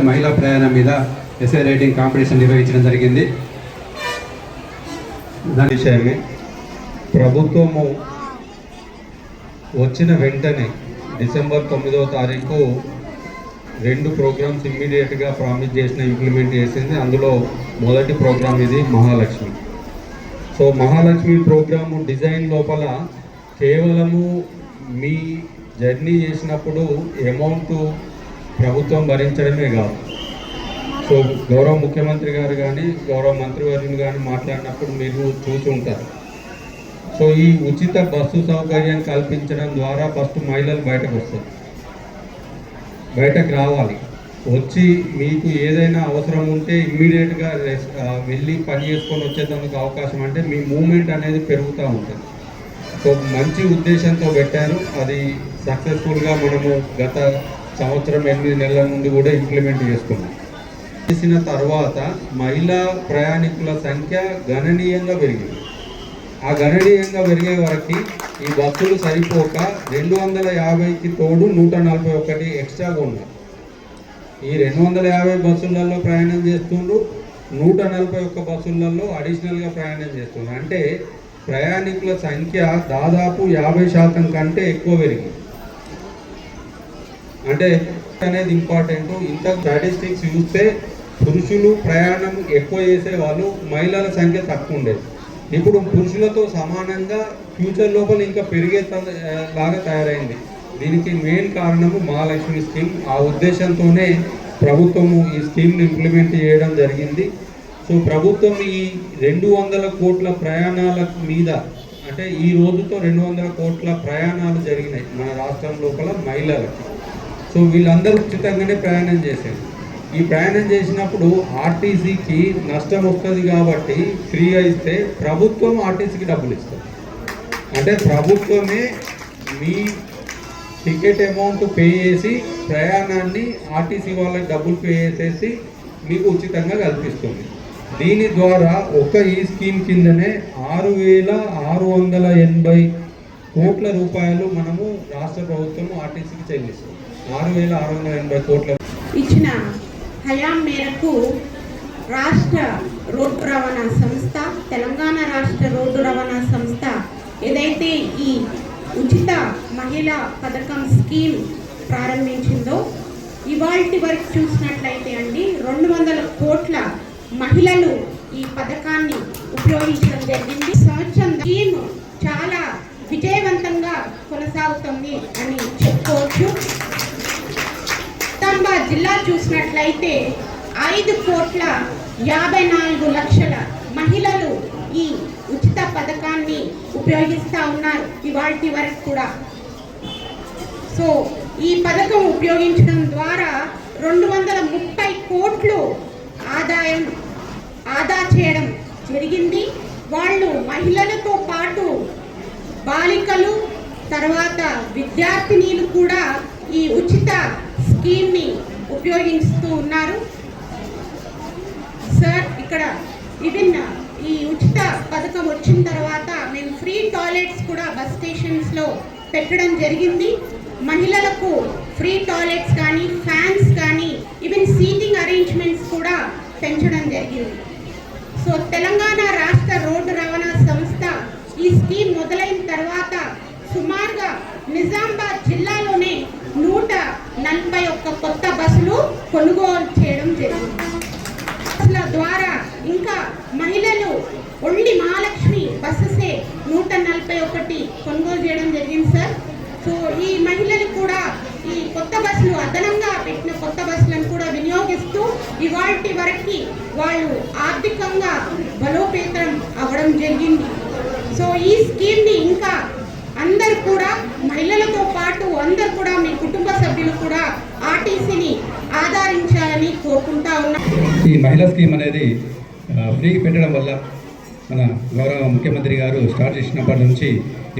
మహిళా ప్రయాణం మీద ఎస్ఏ రైటింగ్ కాంపిటీషన్ నిర్వహించడం జరిగింది. దాని విషయమే ప్రభుత్వము వచ్చిన వెంటనే డిసెంబర్ తొమ్మిదవ తారీఖు రెండు ప్రోగ్రామ్స్ ఇమ్మీడియట్గా ప్రామిస్ చేసిన ఇంప్లిమెంట్ చేసింది. అందులో మొదటి ప్రోగ్రామ్ ఇది Mahalakshmi. So Mahalakshmi programme design లోపల కేవలము మీ జర్నీ చేసినప్పుడు అమౌంట్ ప్రభుత్వం భరించడమే కాదు. సో గౌరవ ముఖ్యమంత్రి గారు కానీ గౌరవ మంత్రివర్యులు కానీ మాట్లాడినప్పుడు మీరు చూసి ఉంటారు. సో ఈ ఉచిత బస్సు సౌకర్యం కల్పించడం ద్వారా ఫస్ట్ మహిళలు బయటకు వస్తారు. బయటకు రావాలి. వచ్చి మీకు ఏదైనా అవసరం ఉంటే ఇమ్మీడియట్గా వెళ్ళి పని చేసుకొని వచ్చేందుకు అవకాశం అంటే మీ మూమెంట్ అనేది పెరుగుతూ ఉంటుంది. సో మంచి ఉద్దేశంతో పెట్టారు. అది సక్సెస్ఫుల్గా మనము గత సంవత్సరం ఎనిమిది నెలల నుండి కూడా ఇంప్లిమెంట్ చేస్తున్నాం చేసిన తర్వాత మహిళా ప్రయాణికుల సంఖ్య గణనీయంగా పెరిగింది. ఆ గణనీయంగా పెరిగే వరకు ఈ బస్సులు సరిపోక రెండు వందల యాభైకి తోడు నూట నలభై ఒకటి ఎక్స్ట్రాగా ఉన్నారు ఈ రెండు వందల యాభై బస్సులలో ప్రయాణం చేస్తుండ్రు నూట నలభై ఒక్క బస్సులలో అడిషనల్గా ప్రయాణం చేస్తున్నారు అంటే ప్రయాణికుల సంఖ్య దాదాపు యాభై శాతం కంటే ఎక్కువ పెరిగింది. అంటే అనేది ఇంపార్టెంట్ ఇంత స్టాటిస్టిక్స్ చూస్తే పురుషులు ప్రయాణం ఎక్కువ చేసే వాళ్ళు మహిళల సంఖ్య తక్కువ ఉండేది. ఇప్పుడు పురుషులతో సమానంగా ఫ్యూచర్ లోపల ఇంకా పెరిగే త- లాగా తయారైంది. దీనికి మెయిన్ కారణము మహాలక్ష్మి స్కీమ్ ఆ ఉద్దేశంతోనే ప్రభుత్వము ఈ స్కీమ్ని ఇంప్లిమెంట్ చేయడం జరిగింది. సో ప్రభుత్వం ఈ రెండు వందల కోట్ల ప్రయాణాల మీద అంటే ఈ రోజుతో రెండు వందల కోట్ల ప్రయాణాలు జరిగినాయి మన రాష్ట్రం లోపల మహిళలకి. సో వీళ్ళందరూ ఉచితంగానే ప్రయాణం చేశారు. ఈ ప్రయాణం చేసినప్పుడు ఆర్టీసీకి నష్టం వస్తుంది కాబట్టి ఫ్రీగా ఇస్తే ప్రభుత్వం ఆర్టీసీకి డబ్బులు ఇస్తుంది. అంటే ప్రభుత్వమే మీ టికెట్ అమౌంట్ పే చేసి ప్రయాణాన్ని ఆర్టీసీ వాళ్ళకి డబ్బులు పే చేసేసి మీకు ఉచితంగా కల్పిస్తుంది. దీని ద్వారా ఒక ఈ స్కీమ్ కిందనే ఆరు వేల ఆరు వందల ఎనభై కోట్ల రూపాయలు మనము రాష్ట్ర ప్రభుత్వం ఆర్టీసీకి చెల్లిస్తుంది ఆరు వేల ఆరు వందల ఎనభై కోట్ల ఇచ్చిన హయాం మేరకు రాష్ట్ర రోడ్డు రవాణా సంస్థ తెలంగాణ రాష్ట్ర రోడ్డు రవాణా సంస్థ ఏదైతే ఈ ఉచిత మహిళా పథకం స్కీమ్ ప్రారంభించిందో ఇవాల్టి వరకు చూసినట్లయితే అండి రెండు వందల కోట్ల మహిళలు ఈ పథకాన్ని ఉపయోగించడం జరిగింది. సంవత్సరం స్కీమ్ చాలా విజయవంతంగా కొనసాగుతుంది అని జిల్లాలు జిల్లా చూసినట్లయితే ఐదు కోట్ల యాభై నాలుగు లక్షల మహిళలు ఈ ఉచిత పథకాన్ని ఉపయోగిస్తూ ఉన్నారు ఇవాటి వరకు కూడా. సో ఈ పథకం ఉపయోగించడం ద్వారా రెండు వందల ముప్పై కోట్లు ఆదాయం ఆదా చేయడం జరిగింది. వాళ్ళు మహిళలతో పాటు బాలికలు తర్వాత విద్యార్థినీలు కూడా ఈ ఉచిత స్కీమ్ని ఉపయోగిస్తూ ఉన్నారు. సార్ ఇక్కడ విభిన్న ఈ ఉచిత పథకం వచ్చిన తర్వాత మేము ఫ్రీ టాయిలెట్స్ కూడా బస్ స్టేషన్స్లో పెట్టడం జరిగింది. మహిళలకు ఫ్రీ టాయిలెట్స్ కానీ ఫ్యాన్స్ కానీ ఈవెన్ సీటింగ్ అరేంజ్మెంట్స్ కూడా పెంచడం జరిగింది. సో తెలంగాణ రాష్ట్ర రోడ్డు రవాణా సంస్థ ఈ స్కీమ్ మొదలైన తర్వాత సుమారుగా నిజామాబాద్ నలభై ఒక్క కొత్త బస్సులు కొనుగోలు చేయడం జరిగింది. బస్సుల ద్వారా ఇంకా మహిళలు ఒండి మహాలక్ష్మి బస్సెసే నూట నలభై ఒకటి కొనుగోలు చేయడం జరిగింది సార్. సో ఈ మహిళలు కూడా ఈ కొత్త బస్సులు అదనంగా పెట్టిన కొత్త బస్సులను కూడా వినియోగిస్తూ ఇవాటి వరకు వాళ్ళు ఆర్థికంగా బలోపేతం అవ్వడం జరిగింది. సో ఈ స్కీమ్ని ఇంకా అందరు కూడా మహిళలతో పాటు అందరు కూడా మీ సభ్యులు కూడా ఆర్టీసీని ఆదరించాలని కోరుకుంటా ఉన్నా ఈ మహిళా స్కీమ్ అనేది ఫ్రీ పెట్టడం వల్ల మన గౌరవ ముఖ్యమంత్రి గారు స్టార్ట్ చేసినప్పటి నుంచి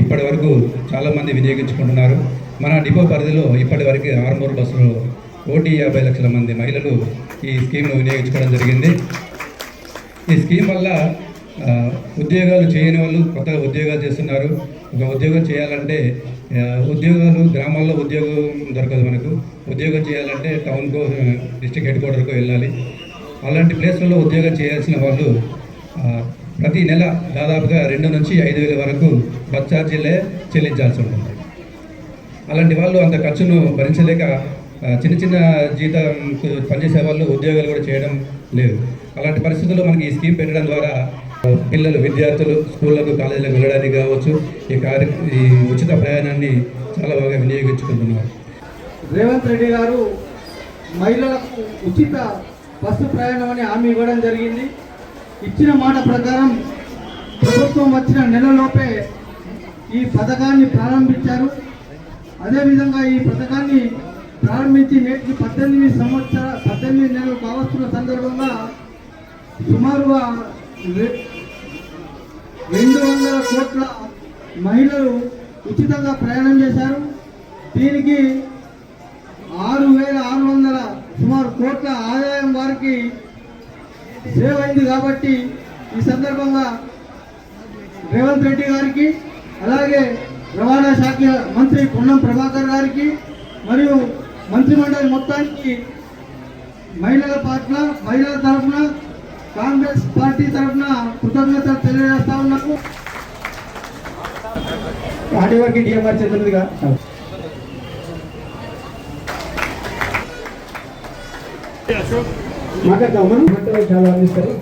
ఇప్పటి వరకు చాలామంది వినియోగించుకుంటున్నారు. మన డిపో పరిధిలో ఇప్పటి వరకు ఆరుమూరు బస్సులో కోటి యాభై లక్షల మంది మహిళలు ఈ స్కీమ్ను వినియోగించుకోవడం జరిగింది. ఈ స్కీమ్ వల్ల ఉద్యోగాలు చేయని వాళ్ళు కొత్తగా ఉద్యోగాలు చేస్తున్నారు. ఒక ఉద్యోగం చేయాలంటే ఉద్యోగాలు గ్రామాల్లో ఉద్యోగం దొరకదు మనకు. ఉద్యోగం చేయాలంటే టౌన్కో డిస్ట్రిక్ట్ హెడ్ క్వార్టర్కో వెళ్ళాలి. అలాంటి ప్లేస్లలో ఉద్యోగం చేయాల్సిన వాళ్ళు ప్రతి నెల దాదాపుగా రెండు నుంచి ఐదు వేల వరకు బస్ ఛార్జీలే చెల్లించాల్సి ఉంటుంది. అలాంటి వాళ్ళు అంత ఖర్చును భరించలేక చిన్న చిన్న జీతం పనిచేసే వాళ్ళు ఉద్యోగాలు కూడా చేయడం లేదు. అలాంటి పరిస్థితుల్లో మనకి ఈ స్కీమ్ పెట్టడం ద్వారా పిల్లలు విద్యార్థులు స్కూళ్ళకు కాలేజీలకు వెళ్ళడానికి కావచ్చు ఈ కార్య ఈ ఉచిత ప్రయాణాన్ని చాలా బాగా వినియోగించుకుంటున్నారు. రేవంత్ రెడ్డి గారు మహిళలకు ఉచిత బస్సు ప్రయాణం అని హామీ ఇవ్వడం జరిగింది. ఇచ్చిన మాట ప్రకారం ప్రభుత్వం వచ్చిన నెలలోపే ఈ పథకాన్ని ప్రారంభించారు. అదేవిధంగా ఈ పథకాన్ని ప్రారంభించి నేటికి పద్దెనిమిది సంవత్సర పద్దెనిమిది నెలలు కావస్తున్న సందర్భంగా సుమారుగా రెండు వందల కోట్ల మహిళలు ఉచితంగా ప్రయాణం చేశారు. దీనికి ఆరు వేల ఆరు వందల సుమారు కోట్ల ఆదాయం వారికి సేవ్ అయింది కాబట్టి ఈ సందర్భంగా రేవంత్ రెడ్డి గారికి అలాగే రవాణా శాఖ మంత్రి పొన్నం ప్రభాకర్ గారికి మరియు మంత్రిమండలి మొత్తానికి మహిళల పట్ల మహిళల తరఫున కాంగ్రెస్ పార్టీ తరఫున కృతజ్ఞతలు తెలియజేస్తా ఉన్నాము. ఆడివర్కి డిఎంఆర్ చెందినదిగా చాలా అందిస్తారు